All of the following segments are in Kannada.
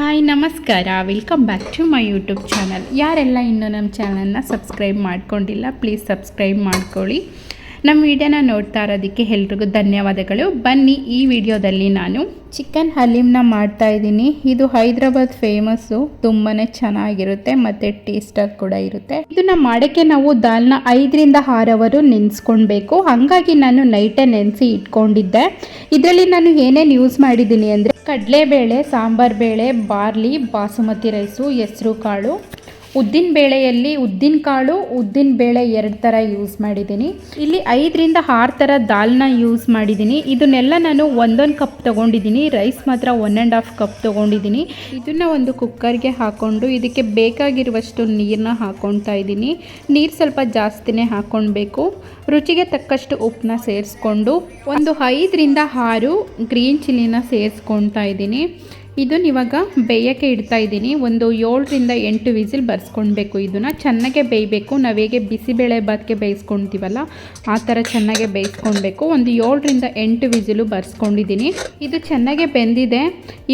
ಹಾಯ್, ನಮಸ್ಕಾರ. Welcome back to my YouTube channel ಯಾರೆಲ್ಲ ಇನ್ನೂ ನಮ್ಮ ಚಾನಲ್ನ ಸಬ್ಸ್ಕ್ರೈಬ್ ಮಾಡ್ಕೊಂಡಿಲ್ಲ ಪ್ಲೀಸ್ ಸಬ್ಸ್ಕ್ರೈಬ್ ಮಾಡ್ಕೊಳ್ಳಿ. ನಮ್ಮ ವಿಡಿಯೋನ ನೋಡ್ತಾ ಇರೋದಕ್ಕೆ ಎಲ್ರಿಗೂ ಧನ್ಯವಾದಗಳು. ಬನ್ನಿ ಈ ವಿಡಿಯೋದಲ್ಲಿ ನಾನು ಚಿಕನ್ ಹಲೀಮ್ನ ಮಾಡ್ತಾ ಇದ್ದೀನಿ. ಇದು ಹೈದ್ರಾಬಾದ್ ಫೇಮಸ್ಸು. ತುಂಬಾ ಚೆನ್ನಾಗಿರುತ್ತೆ ಮತ್ತು ಟೇಸ್ಟಾಗಿ ಕೂಡ ಇರುತ್ತೆ. ಇದನ್ನು ಮಾಡೋಕ್ಕೆ ನಾವು ದಾಲ್ನ ಐದರಿಂದ ಆರು ಅವರು ನೆನೆಸ್ಕೊಳ್ಬೇಕು. ಹಾಗಾಗಿ ನಾನು ನೈಟೇ ನೆನೆಸಿ ಇಟ್ಕೊಂಡಿದ್ದೆ. ಇದರಲ್ಲಿ ನಾನು ಏನೇನು ಯೂಸ್ ಮಾಡಿದ್ದೀನಿ ಅಂದರೆ ಕಡಲೆಬೇಳೆ ಸಾಂಬಾರು ಬೇಳೆ ಬಾರ್ಲಿ, ಬಾಸುಮತಿ ರೈಸು ಹೆಸರು ಕಾಳು ಉದ್ದಿನ ಬೇಳೆಯಲ್ಲಿ ಉದ್ದಿನ ಕಾಳು, ಉದ್ದಿನ ಬೇಳೆ ಎರಡು ಥರ ಯೂಸ್ ಮಾಡಿದ್ದೀನಿ. ಇಲ್ಲಿ ಐದರಿಂದ ಆರು ಥರ ದಾಲ್ನ ಯೂಸ್ ಮಾಡಿದ್ದೀನಿ. ಇದನ್ನೆಲ್ಲ ನಾನು ಒಂದೊಂದು ಕಪ್ ತೊಗೊಂಡಿದ್ದೀನಿ. ರೈಸ್ ಮಾತ್ರ ಒನ್ ಆ್ಯಂಡ್ ಹಾಫ್ ಕಪ್ ತೊಗೊಂಡಿದ್ದೀನಿ. ಇದನ್ನು ಒಂದು ಕುಕ್ಕರ್ಗೆ ಹಾಕ್ಕೊಂಡು ಇದಕ್ಕೆ ಬೇಕಾಗಿರುವಷ್ಟು ನೀರನ್ನ ಹಾಕ್ಕೊಳ್ತಾ ಇದ್ದೀನಿ. ನೀರು ಸ್ವಲ್ಪ ಜಾಸ್ತಿನೇ ಹಾಕ್ಕೊಳ್ಬೇಕು ರುಚಿಗೆ ತಕ್ಕಷ್ಟು ಉಪ್ಪನ್ನ ಸೇರಿಸ್ಕೊಂಡು ಒಂದು ಐದರಿಂದ ಆರು ಗ್ರೀನ್ ಚಿಲ್ಲಿನ ಸೇರಿಸ್ಕೊತಾ ಇದ್ದೀನಿ. ಇದನ್ನ ಇವಾಗ ಬೇಯೋಕ್ಕೆ ಇಡ್ತಾ ಇದ್ದೀನಿ. ಒಂದು ಏಳರಿಂದ ಎಂಟು ವಿಸಿಲ್ ಬರ್ಸ್ಕೊಳ್ಬೇಕು ಇದನ್ನು ಚೆನ್ನಾಗೆ ಬೇಯಬೇಕು. ನಾವು ಹೇಗೆ ಬಿಸಿಬೇಳೆ ಬಾತ್ಗೆ ಬೇಯಿಸ್ಕೊಳ್ತೀವಲ್ಲ ಆ ಥರ ಚೆನ್ನಾಗೆ ಬೇಯಿಸ್ಕೊಳ್ಬೇಕು ಒಂದು ಏಳರಿಂದ ಎಂಟು ವಿಸಿಲು ಬರ್ಸ್ಕೊಂಡಿದ್ದೀನಿ. ಇದು ಚೆನ್ನಾಗೆ ಬೆಂದಿದೆ.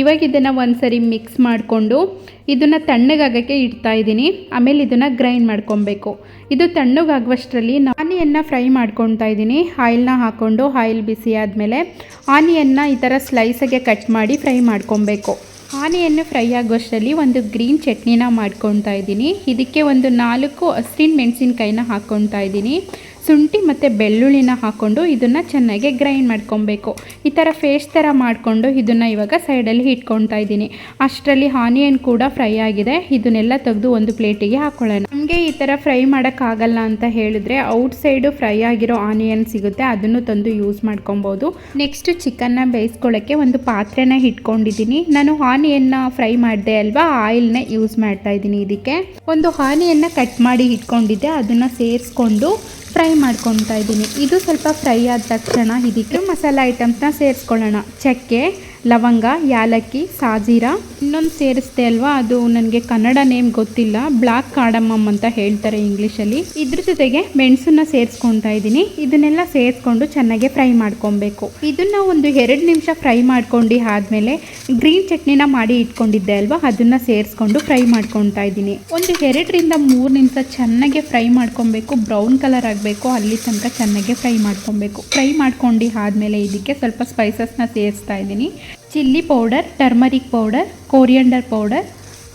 ಇವಾಗ ಇದನ್ನು ಒಂದು ಸರಿ ಮಿಕ್ಸ್ ಮಾಡಿಕೊಂಡು ಇದನ್ನು ತಣ್ಣಗಾಗೋಕ್ಕೆ ಇಡ್ತಾ ಇದ್ದೀನಿ. ಆಮೇಲೆ ಇದನ್ನು ಗ್ರೈಂಡ್ ಮಾಡ್ಕೊಬೇಕು ಇದು ತಣ್ಣಗಾಗುವಷ್ಟರಲ್ಲಿ ನಾನಿಯನ್ನು ಫ್ರೈ ಮಾಡ್ಕೊತಾ ಇದ್ದೀನಿ. ಆಯಿಲ್ನ ಹಾಕ್ಕೊಂಡು ಆಯಿಲ್ ಬಿಸಿ ಆದಮೇಲೆ ಆನಿಯನ್ನ ಈ ಥರ ಸ್ಲೈಸಾಗೆ ಕಟ್ ಮಾಡಿ ಫ್ರೈ ಮಾಡ್ಕೊಬೇಕು. ಆನಿಯನ್ನು ಫ್ರೈ ಆಗೋಷ್ಟರಲ್ಲಿ ಒಂದು ಗ್ರೀನ್ ಚಟ್ನಿನ ಮಾಡ್ಕೊತಾ ಇದ್ದೀನಿ. ಇದಕ್ಕೆ ಒಂದು ನಾಲ್ಕು ಹಸಿರಿನ ಮೆಣಸಿನ್ಕಾಯಿನ ಹಾಕ್ಕೊತಾ ಇದ್ದೀನಿ. ಶುಂಠಿ ಮತ್ತು ಬೆಳ್ಳುಳ್ಳಿನ ಹಾಕ್ಕೊಂಡು ಇದನ್ನು ಚೆನ್ನಾಗಿ ಗ್ರೈಂಡ್ ಮಾಡ್ಕೊಬೇಕು. ಈ ಥರ ಫೇಸ್ಟ್ ಥರ ಮಾಡಿಕೊಂಡು ಇದನ್ನು ಇವಾಗ ಸೈಡಲ್ಲಿ ಇಟ್ಕೊಳ್ತಾ ಇದ್ದೀನಿ. ಅಷ್ಟರಲ್ಲಿ ಆನಿಯನ್ ಕೂಡ ಫ್ರೈ ಆಗಿದೆ. ಇದನ್ನೆಲ್ಲ ತೆಗೆದು ಒಂದು ಪ್ಲೇಟಿಗೆ ಹಾಕ್ಕೊಳ್ಳೋಣ ನಮಗೆ ಈ ಥರ ಫ್ರೈ ಮಾಡೋಕ್ಕಾಗಲ್ಲ ಅಂತ ಹೇಳಿದ್ರೆ ಔಟ್ ಸೈಡು ಫ್ರೈ ಆಗಿರೋ ಆನಿಯನ್ ಸಿಗುತ್ತೆ. ಅದನ್ನು ತಂದು ಯೂಸ್ ಮಾಡ್ಕೊಬೋದು ನೆಕ್ಸ್ಟ್ ಚಿಕನ್ನ ಬೇಯಿಸ್ಕೊಳ್ಳೋಕ್ಕೆ ಒಂದು ಪಾತ್ರೆನ ಇಟ್ಕೊಂಡಿದ್ದೀನಿ. ನಾನು ಆನಿಯನ್ನ ಫ್ರೈ ಮಾಡಿದೆ ಅಲ್ವಾ? ಆಯಿಲ್ನ ಯೂಸ್ ಮಾಡ್ತಾ ಇದ್ದೀನಿ ಇದಕ್ಕೆ. ಒಂದು ಆನಿಯನ್ನ ಕಟ್ ಮಾಡಿ ಇಟ್ಕೊಂಡಿದ್ದೆ. ಅದನ್ನು ಸೇರಿಸ್ಕೊಂಡು ಫ್ರೈ ಮಾಡ್ಕೊತಾ ಇದ್ದೀನಿ. ಇದು ಸ್ವಲ್ಪ ಫ್ರೈ ಆದ ತಕ್ಷಣ ಇದಕ್ಕೆ ಮಸಾಲೆ ಐಟಮ್ಸ್ನ ಸೇರಿಸ್ಕೊಳ್ಳೋಣ. ಚಕ್ಕೆ ಲವಂಗ, ಯಾಲಕ್ಕಿ, ಸಾಜೀರ ಇನ್ನೊಂದು ಸೇರಿಸ್ದೆ ಅಲ್ವಾ? ಅದು ನನಗೆ ಕನ್ನಡ ನೇಮ್ ಗೊತ್ತಿಲ್ಲ. ಬ್ಲಾಕ್ ಕಾರ್ಡಮಮ್ ಅಂತ ಹೇಳ್ತಾರೆ ಇಂಗ್ಲೀಷಲ್ಲಿ. ಇದ್ರ ಜೊತೆಗೆ ಮೆಣಸನ್ನ ಸೇರಿಸ್ಕೊತಾ ಇದ್ದೀನಿ. ಇದನ್ನೆಲ್ಲ ಸೇರಿಸ್ಕೊಂಡು ಚೆನ್ನಾಗಿ ಫ್ರೈ ಮಾಡ್ಕೊಬೇಕು. ಇದನ್ನ ಒಂದು ಎರಡು ನಿಮಿಷ ಫ್ರೈ ಮಾಡ್ಕೊಂಡು ಆದಮೇಲೆ ಗ್ರೀನ್ ಚಟ್ನಿನ ಮಾಡಿ ಇಟ್ಕೊಂಡಿದ್ದೆ ಅಲ್ವಾ? ಅದನ್ನ ಸೇರಿಸ್ಕೊಂಡು ಫ್ರೈ ಮಾಡ್ಕೊತಾ ಇದ್ದೀನಿ. ಒಂದು ಎರಡರಿಂದ ಮೂರು ನಿಮಿಷ ಚೆನ್ನಾಗಿ ಫ್ರೈ ಮಾಡ್ಕೊಬೇಕು. ಬ್ರೌನ್ ಕಲರ್ ಆಗಬೇಕು. ಅಲ್ಲಿ ತನಕ ಚೆನ್ನಾಗಿ ಫ್ರೈ ಮಾಡ್ಕೊಬೇಕು. ಫ್ರೈ ಮಾಡ್ಕೊಂಡು ಆದಮೇಲೆ ಇದಕ್ಕೆ ಸ್ವಲ್ಪ ಸ್ಪೈಸಸ್ನ ಸೇರಿಸ್ತಾ ಇದ್ದೀನಿ. Chilli powder, turmeric powder, coriander powder.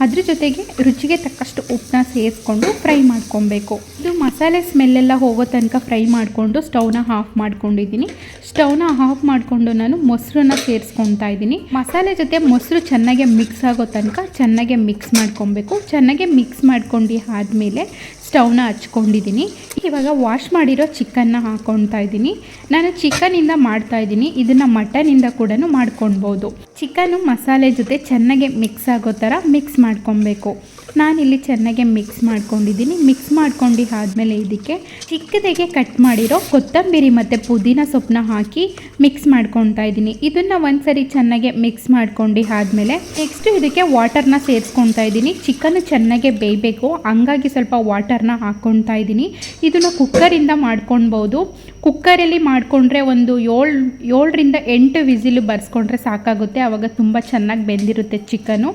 ಅದ್ರ ಜೊತೆಗೆ ರುಚಿಗೆ ತಕ್ಕಷ್ಟು ಉಪ್ಪನ್ನ ಸೇರಿಸ್ಕೊಂಡು ಫ್ರೈ ಮಾಡ್ಕೊಬೇಕು. ಇದು ಮಸಾಲೆ ಸ್ಮೆಲ್ಲೆಲ್ಲ ಹೋಗೋ ತನಕ ಫ್ರೈ ಮಾಡಿಕೊಂಡು ಸ್ಟವ್ನ ಆಫ್ ಮಾಡ್ಕೊಂಡಿದ್ದೀನಿ. ಸ್ಟೌನ ಆಫ್ ಮಾಡಿಕೊಂಡು ನಾನು ಮೊಸರನ್ನ ಸೇರಿಸ್ಕೊತಾ ಇದ್ದೀನಿ. ಮಸಾಲೆ ಜೊತೆ ಮೊಸರು ಚೆನ್ನಾಗಿ ಮಿಕ್ಸ್ ಆಗೋ ತನಕ ಚೆನ್ನಾಗಿ ಮಿಕ್ಸ್ ಮಾಡ್ಕೊಬೇಕು. ಚೆನ್ನಾಗಿ ಮಿಕ್ಸ್ ಮಾಡ್ಕೊಂಡು ಆದಮೇಲೆ ಸ್ಟವ್ನ ಹಚ್ಕೊಂಡಿದ್ದೀನಿ. ಇವಾಗ ವಾಶ್ ಮಾಡಿರೋ ಚಿಕನ್ನ ಹಾಕ್ಕೊಳ್ತಾ ಇದ್ದೀನಿ. ನಾನು ಚಿಕನಿಂದ ಮಾಡ್ತಾ ಇದ್ದೀನಿ. ಇದನ್ನು ಮಟನಿಂದ ಕೂಡ ಮಾಡ್ಕೊಳ್ಬೋದು. ಚಿಕನ್ನು ಮಸಾಲೆ ಜೊತೆ ಚೆನ್ನಾಗಿ ಮಿಕ್ಸ್ ಆಗೋ ಥರ ಮಿಕ್ಸ್ ಮಾಡ್ಕೊಬೇಕು ನಾನಿಲ್ಲಿ ಚೆನ್ನಾಗಿ ಮಿಕ್ಸ್ ಮಾಡ್ಕೊಂಡಿದ್ದೀನಿ. ಮಿಕ್ಸ್ ಮಾಡ್ಕೊಂಡು ಆದಮೇಲೆ ಇದಕ್ಕೆ ಚಿಕ್ಕದಾಗೆ ಕಟ್ ಮಾಡಿರೋ ಕೊತ್ತಂಬರಿ ಮತ್ತು ಪುದೀನ ಸೊಪ್ಪನ್ನ ಹಾಕಿ ಮಿಕ್ಸ್ ಮಾಡ್ಕೊತಾ ಇದ್ದೀನಿ. ಇದನ್ನು ಒಂದ್ಸರಿ ಚೆನ್ನಾಗಿ ಮಿಕ್ಸ್ ಮಾಡ್ಕೊಂಡು ಆದಮೇಲೆ ನೆಕ್ಸ್ಟು ಇದಕ್ಕೆ ವಾಟರ್ನ ಸೇರಿಸ್ಕೊತಾ ಇದ್ದೀನಿ. ಚಿಕನ್ ಚೆನ್ನಾಗೆ ಬೇಯಬೇಕು. ಹಂಗಾಗಿ ಸ್ವಲ್ಪ ವಾಟರ್ನ ಹಾಕ್ಕೊತಾ ಇದ್ದೀನಿ. ಇದನ್ನು ಕುಕ್ಕರಿಂದ ಮಾಡ್ಕೊಳ್ಬೋದು ಕುಕ್ಕರಲ್ಲಿ ಮಾಡಿಕೊಂಡ್ರೆ ಒಂದು ಏಳು, ಏಳರಿಂದ ಎಂಟು ವಿಸಿಲು ಬರ್ಸ್ಕೊಂಡ್ರೆ ಸಾಕಾಗುತ್ತೆ. ಆವಾಗ ತುಂಬ ಚೆನ್ನಾಗಿ ಬೆಂದಿರುತ್ತೆ ಚಿಕನು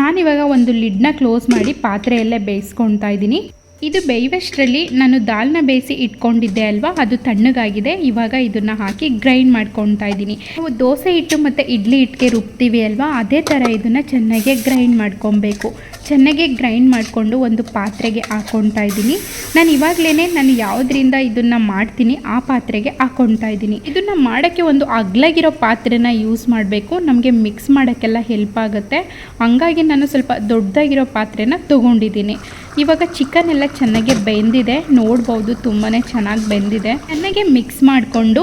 ನಾನಿವಾಗ ಒಂದು ಲಿಡ್ನ ಕ್ಲೋಸ್ ಮಾಡಿ ಪಾತ್ರೆಯಲ್ಲೇ ಬೇಯಿಸ್ಕೊತಾ ಇದ್ದೀನಿ. ಇದು ಬೇಯುವಷ್ಟರಲ್ಲಿ ನಾನು ದಾಲ್ನ ಬೇಯಿಸಿ ಇಟ್ಕೊಂಡಿದ್ದೆ ಅಲ್ವಾ? ಅದು ತಣ್ಣಗಾಗಿದೆ. ಇವಾಗ ಇದನ್ನು ಹಾಕಿ ಗ್ರೈಂಡ್ ಮಾಡ್ಕೊತಾ ಇದ್ದೀನಿ. ನಾವು ದೋಸೆ ಹಿಟ್ಟು ಮತ್ತು ಇಡ್ಲಿ ಹಿಟ್ಟಿಗೆ ರುಬ್ತೀವಿ ಅಲ್ವಾ? ಅದೇ ಥರ ಇದನ್ನು ಚೆನ್ನಾಗಿ ಗ್ರೈಂಡ್ ಮಾಡ್ಕೊಬೇಕು ಚೆನ್ನಾಗಿ ಗ್ರೈಂಡ್ ಮಾಡಿಕೊಂಡು ಒಂದು ಪಾತ್ರೆಗೆ ಹಾಕ್ಕೊತಾ ಇದ್ದೀನಿ. ನಾನು ಇವಾಗಲೇ ನಾನು ಯಾವುದರಿಂದ ಇದನ್ನು ಮಾಡ್ತೀನಿ, ಆ ಪಾತ್ರೆಗೆ ಹಾಕ್ಕೊತಾ ಇದ್ದೀನಿ. ಇದನ್ನು ಮಾಡೋಕ್ಕೆ ಒಂದು ಅಗ್ಲಾಗಿರೋ ಪಾತ್ರೆನ ಯೂಸ್ ಮಾಡಬೇಕು. ನಮಗೆ ಮಿಕ್ಸ್ ಮಾಡೋಕ್ಕೆಲ್ಲ ಹೆಲ್ಪ್ ಆಗುತ್ತೆ. ಹಂಗಾಗಿ ನಾನು ಸ್ವಲ್ಪ ದೊಡ್ಡದಾಗಿರೋ ಪಾತ್ರೆನ ತೊಗೊಂಡಿದ್ದೀನಿ. ಇವಾಗ ಚಿಕನ್ ಎಲ್ಲ ಚೆನ್ನಾಗಿ ಬೆಂದಿದೆ, ನೋಡ್ಬೋದು ತುಂಬಾ ಚೆನ್ನಾಗಿ ಬೆಂದಿದೆ. ಚೆನ್ನಾಗಿ ಮಿಕ್ಸ್ ಮಾಡಿಕೊಂಡು,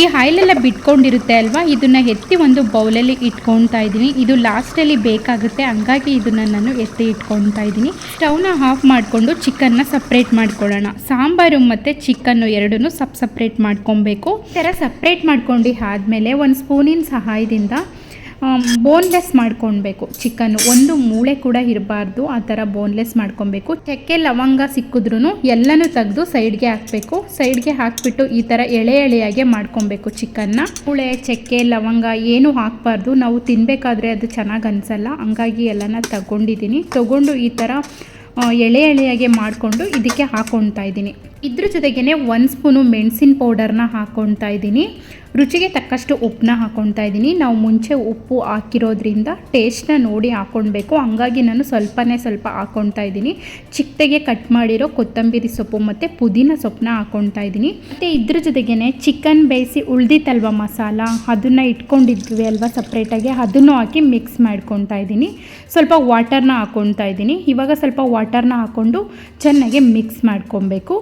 ಈ ಆಯಿಲೆಲ್ಲ ಬಿಟ್ಕೊಂಡಿರುತ್ತೆ ಅಲ್ವಾ? ಇದನ್ನು ಎತ್ತಿ ಒಂದು ಬೌಲಲ್ಲಿ ಇಟ್ಕೊತಾ ಇದ್ದೀನಿ. ಇದು ಲಾಸ್ಟಲ್ಲಿ ಬೇಕಾಗುತ್ತೆ, ಹಂಗಾಗಿ ಇದನ್ನು ನಾನು ಎತ್ತಿ ಇಟ್ಕೊತಾ ಇದ್ದೀನಿ. ಸ್ಟವ್ನ ಆಫ್ ಮಾಡಿಕೊಂಡು ಚಿಕನ್ನ ಸಪ್ರೇಟ್ ಮಾಡ್ಕೊಳ್ಳೋಣ. ಸಾಂಬಾರು ಮತ್ತು ಚಿಕನ್ನು ಎರಡನ್ನೂ ಸಪ್ ಸಪ್ರೇಟ್ ಮಾಡ್ಕೊಬೇಕು ಈ ಥರ ಸಪ್ರೇಟ್ ಮಾಡ್ಕೊಂಡು ಆದಮೇಲೆ ಒಂದು ಸ್ಪೂನಿನ ಸಹಾಯದಿಂದ ಬೋನ್ಲೆಸ್ ಮಾಡ್ಕೊಳ್ಬೇಕು ಚಿಕನ್ನು ಒಂದು ಮೂಳೆ ಕೂಡ ಇರಬಾರ್ದು. ಆ ಥರ ಬೋನ್ಲೆಸ್ ಮಾಡ್ಕೊಬೇಕು ಚಕ್ಕೆ, ಲವಂಗ ಸಿಕ್ಕಿದ್ರೂ ಎಲ್ಲನೂ ತೆಗೆದು ಸೈಡ್ಗೆ ಹಾಕಬೇಕು. ಸೈಡ್ಗೆ ಹಾಕಿಬಿಟ್ಟು ಈ ಥರ ಎಳೆ ಎಳೆಯಾಗೆ ಮಾಡ್ಕೊಬೇಕು ಚಿಕನ್ನ. ಮೂಳೆ, ಚಕ್ಕೆ, ಲವಂಗ ಏನು ಹಾಕಬಾರ್ದು. ನಾವು ತಿನ್ನಬೇಕಾದ್ರೆ ಅದು ಚೆನ್ನಾಗಿ ಅನಿಸಲ್ಲ. ಹಂಗಾಗಿ ಎಲ್ಲನ ತಗೊಂಡಿದ್ದೀನಿ ತಗೊಂಡು ಈ ಥರ ಎಳೆ ಎಳೆಯಾಗೆ ಮಾಡಿಕೊಂಡು ಇದಕ್ಕೆ ಹಾಕ್ಕೊಳ್ತಾ ಇದ್ದೀನಿ ಇದ್ರ ಜೊತೆಗೇ ಒಂದು ಸ್ಪೂನು ಮೆಣಸಿನ ಪೌಡರ್ನ ಹಾಕ್ಕೊಳ್ತಾ ಇದ್ದೀನಿ ರುಚಿಗೆ ತಕ್ಕಷ್ಟು ಉಪ್ಪನ್ನ ಹಾಕ್ಕೊಳ್ತಾ ಇದ್ದೀನಿ. ನಾವು ಮುಂಚೆ ಉಪ್ಪು ಹಾಕಿರೋದ್ರಿಂದ ಟೇಸ್ಟ್ನ ನೋಡಿ ಹಾಕ್ಕೊಳ್ಬೇಕು ಹಂಗಾಗಿ ನಾನು ಸ್ವಲ್ಪನೇ ಸ್ವಲ್ಪ ಹಾಕ್ಕೊಳ್ತಾ ಇದ್ದೀನಿ. ಚಿಕ್ಕದಾಗೆ ಕಟ್ ಮಾಡಿರೋ ಕೊತ್ತಂಬರಿ ಸೊಪ್ಪು ಮತ್ತು ಪುದೀನ ಸೊಪ್ಪನ್ನ ಹಾಕ್ಕೊಳ್ತಾ ಇದ್ದೀನಿ. ಮತ್ತು ಇದ್ರ ಜೊತೆಗೇ ಚಿಕನ್ ಬೇಯಿಸಿ ಉಳ್ದಿತ್ತಲ್ವ ಮಸಾಲ? ಅದನ್ನು ಇಟ್ಕೊಂಡಿದ್ವಿ ಅಲ್ವಾ ಸಪ್ರೇಟಾಗಿ ಅದನ್ನು ಹಾಕಿ ಮಿಕ್ಸ್ ಮಾಡ್ಕೊತಾ ಇದ್ದೀನಿ. ಸ್ವಲ್ಪ ವಾಟರ್ನ ಹಾಕ್ಕೊಳ್ತಾ ಇದ್ದೀನಿ. ಇವಾಗ ಸ್ವಲ್ಪ ವಾಟರ್ನ ಹಾಕ್ಕೊಂಡು ಚೆನ್ನಾಗಿ ಮಿಕ್ಸ್ ಮಾಡ್ಕೊಬೇಕು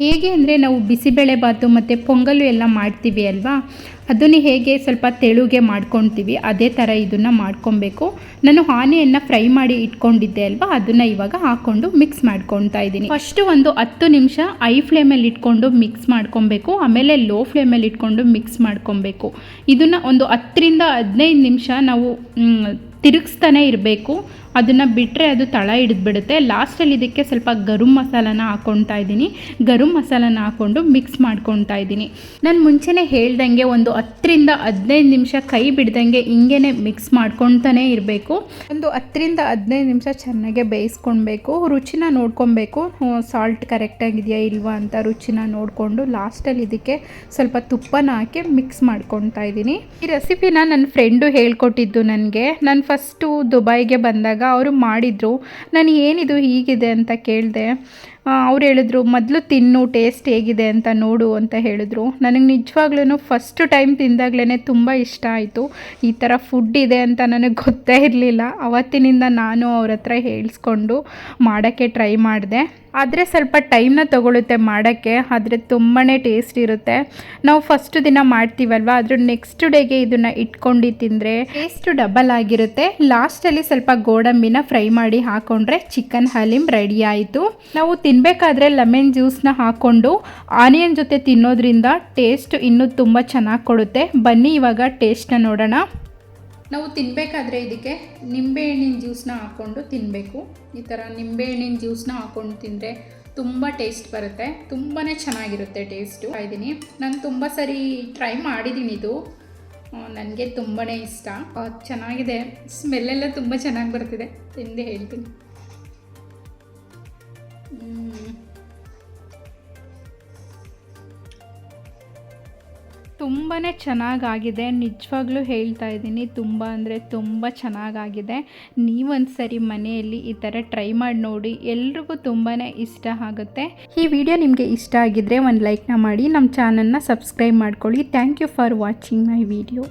ಹೇಗೆ ಅಂದರೆ ನಾವು ಬಿಸಿಬೇಳೆ ಬಾತು ಮತ್ತು ಪೊಂಗಲು ಎಲ್ಲ ಮಾಡ್ತೀವಿ ಅಲ್ವಾ? ಅದನ್ನು ಹೇಗೆ ಸ್ವಲ್ಪ ತೆಳುಗೆ ಮಾಡ್ಕೊತೀವಿ. ಅದೇ ಥರ ಇದನ್ನು ಮಾಡ್ಕೊಬೇಕು. ನಾನು ಆನೆಯನ್ನು ಫ್ರೈ ಮಾಡಿ ಇಟ್ಕೊಂಡಿದ್ದೆ ಅಲ್ವಾ? ಅದನ್ನು ಇವಾಗ ಹಾಕ್ಕೊಂಡು ಮಿಕ್ಸ್ ಮಾಡ್ಕೊತಾ ಇದ್ದೀನಿ. ಫಸ್ಟು ಒಂದು ಹತ್ತು ನಿಮಿಷ ಐ ಫ್ಲೇಮಲ್ಲಿ ಇಟ್ಕೊಂಡು ಮಿಕ್ಸ್ ಮಾಡ್ಕೊಬೇಕು ಆಮೇಲೆ ಲೋ ಫ್ಲೇಮಲ್ಲಿ ಇಟ್ಕೊಂಡು ಮಿಕ್ಸ್ ಮಾಡ್ಕೊಬೇಕು ಇದನ್ನು ಒಂದು ಹತ್ತರಿಂದ ಹದಿನೈದು ನಿಮಿಷ ನಾವು ತಿರುಗಿಸ್ತಾನೆ ಇರಬೇಕು. ಅದನ್ನು ಬಿಟ್ಟರೆ ಅದು ತಳ ಹಿಡಿದ್ಬಿಡುತ್ತೆ. ಲಾಸ್ಟಲ್ಲಿ ಇದಕ್ಕೆ ಸ್ವಲ್ಪ ಗರಂ ಮಸಾಲಾನ ಹಾಕ್ಕೊಳ್ತಾ ಇದ್ದೀನಿ. ಗರಂ ಮಸಾಲಾನ ಹಾಕ್ಕೊಂಡು ಮಿಕ್ಸ್ ಮಾಡ್ಕೊತಾ ಇದ್ದೀನಿ. ನಾನು ಮುಂಚೆನೇ ಹೇಳ್ದಂಗೆ ಒಂದು ಹತ್ತರಿಂದ ಹದಿನೈದು ನಿಮಿಷ ಕೈ ಬಿಡ್ದಂಗೆ ಹಿಂಗೇನೆ ಮಿಕ್ಸ್ ಮಾಡ್ಕೊತಾನೆ ಇರಬೇಕು. ಒಂದು ಹತ್ತರಿಂದ ಹದಿನೈದು ನಿಮಿಷ ಚೆನ್ನಾಗೆ ಬೇಯಿಸ್ಕೊಳ್ಬೇಕು. ರುಚಿನ ನೋಡ್ಕೊಬೇಕು ಸಾಲ್ಟ್ ಕರೆಕ್ಟಾಗಿದೆಯಾ ಇಲ್ವಾ ಅಂತ ರುಚಿನ ನೋಡಿಕೊಂಡು ಲಾಸ್ಟಲ್ಲಿ ಇದಕ್ಕೆ ಸ್ವಲ್ಪ ತುಪ್ಪನ ಹಾಕಿ ಮಿಕ್ಸ್ ಮಾಡ್ಕೊತಾ ಇದ್ದೀನಿ. ಈ ರೆಸಿಪಿನ ನನ್ನ ಫ್ರೆಂಡು ಹೇಳ್ಕೊಟ್ಟಿದ್ದು ನನಗೆ. ನಾನು ಫಸ್ಟು ದುಬೈಗೆ ಬಂದಾಗ ಅವರು ಮಾಡಿದರು ನಾನು ಏನಿದು ಹೀಗಿದೆ? ಅಂತ ಕೇಳಿದೆ. ಅವ್ರು ಹೇಳಿದ್ರು, ಮೊದಲು ತಿನ್ನು ಟೇಸ್ಟ್ ಹೇಗಿದೆ ಅಂತ ನೋಡು ಅಂತ ಹೇಳಿದ್ರು. ನನಗೆ ನಿಜವಾಗ್ಲೂ ಫಸ್ಟ್ ಟೈಮ್ ತಿಂದಾಗ್ಲೇ ತುಂಬ ಇಷ್ಟ ಆಯಿತು. ಈ ಥರ ಫುಡ್ ಇದೆ ಅಂತ ನನಗೆ ಗೊತ್ತೇ ಇರಲಿಲ್ಲ. ಅವತ್ತಿನಿಂದ ನಾನು ಅವ್ರ ಹತ್ರ ಹೇಳಿಸ್ಕೊಂಡು ಮಾಡೋಕ್ಕೆ ಟ್ರೈ ಮಾಡಿದೆ. ಆದರೆ ಸ್ವಲ್ಪ ಟೈಮ್ನ ತೊಗೊಳುತ್ತೆ ಮಾಡೋಕ್ಕೆ. ಆದರೆ ತುಂಬಾ ಟೇಸ್ಟ್ ಇರುತ್ತೆ. ನಾವು ಫಸ್ಟ್ ದಿನ ಮಾಡ್ತೀವಲ್ವ? ಅದ್ರ ನೆಕ್ಸ್ಟ್ ಡೇಗೆ ಇದನ್ನು ಇಟ್ಕೊಂಡು ತಿಂದರೆ ಟೇಸ್ಟು ಡಬಲ್ ಆಗಿರುತ್ತೆ. ಲಾಸ್ಟಲ್ಲಿ ಸ್ವಲ್ಪ ಗೋಡಂಬಿನ ಫ್ರೈ ಮಾಡಿ ಹಾಕ್ಕೊಂಡ್ರೆ ಚಿಕನ್ ಹಲೀಮ್ ರೆಡಿ ಆಯಿತು. ನಾವು ತಿನ್ನಬೇಕಾದ್ರೆ ಲೆಮನ್ ಜ್ಯೂಸ್ನ ಹಾಕ್ಕೊಂಡು ಆನಿಯನ್ ಜೊತೆ ತಿನ್ನೋದ್ರಿಂದ ಟೇಸ್ಟ್ ಇನ್ನೂ ತುಂಬ ಚೆನ್ನಾಗಿ ಕೊಡುತ್ತೆ. ಬನ್ನಿ ಇವಾಗ ಟೇಸ್ಟ್ನ ನೋಡೋಣ. ನಾವು ತಿನ್ನಬೇಕಾದ್ರೆ ಇದಕ್ಕೆ ನಿಂಬೆಹಣ್ಣಿನ ಜ್ಯೂಸ್ನ ಹಾಕ್ಕೊಂಡು ತಿನ್ನಬೇಕು ಈ ಥರ ನಿಂಬೆಹಣ್ಣಿನ ಜ್ಯೂಸ್ನ ಹಾಕ್ಕೊಂಡು ತಿಂದರೆ ತುಂಬ ಟೇಸ್ಟ್ ಬರುತ್ತೆ. ತುಂಬಾ ಚೆನ್ನಾಗಿರುತ್ತೆ ಟೇಸ್ಟು ಇದ್ದೀನಿ ನಾನು ತುಂಬ ಸರಿ ಟ್ರೈ ಮಾಡಿದ್ದೀನಿ ಇದು. ನನಗೆ ತುಂಬಾ ಇಷ್ಟ. ಚೆನ್ನಾಗಿದೆ. ಸ್ಮೆಲ್ಲೆಲ್ಲ ತುಂಬ ಚೆನ್ನಾಗಿ ಬರ್ತಿದೆ. ತಿಂದೇ ಹೇಳ್ತೀನಿ. ತುಂಬಾ ಚೆನ್ನಾಗಾಗಿದೆ. ನಿಜವಾಗ್ಲೂ ಹೇಳ್ತಾ ಇದ್ದೀನಿ, ತುಂಬ ಅಂದರೆ ತುಂಬ ಚೆನ್ನಾಗಾಗಿದೆ. ನೀವೊಂದು ಸರಿ ಮನೆಯಲ್ಲಿ ಈ ಥರ ಟ್ರೈ ಮಾಡಿ ನೋಡಿ, ಎಲ್ರಿಗೂ ತುಂಬಾ ಇಷ್ಟ ಆಗುತ್ತೆ. ಈ ವಿಡಿಯೋ ನಿಮಗೆ ಇಷ್ಟ ಆಗಿದ್ದರೆ ಒಂದು ಲೈಕ್ನ ಮಾಡಿ ನಮ್ಮ ಚಾನಲ್ನ ಸಬ್ಸ್ಕ್ರೈಬ್ ಮಾಡ್ಕೊಳ್ಳಿ. Thank you for watching my video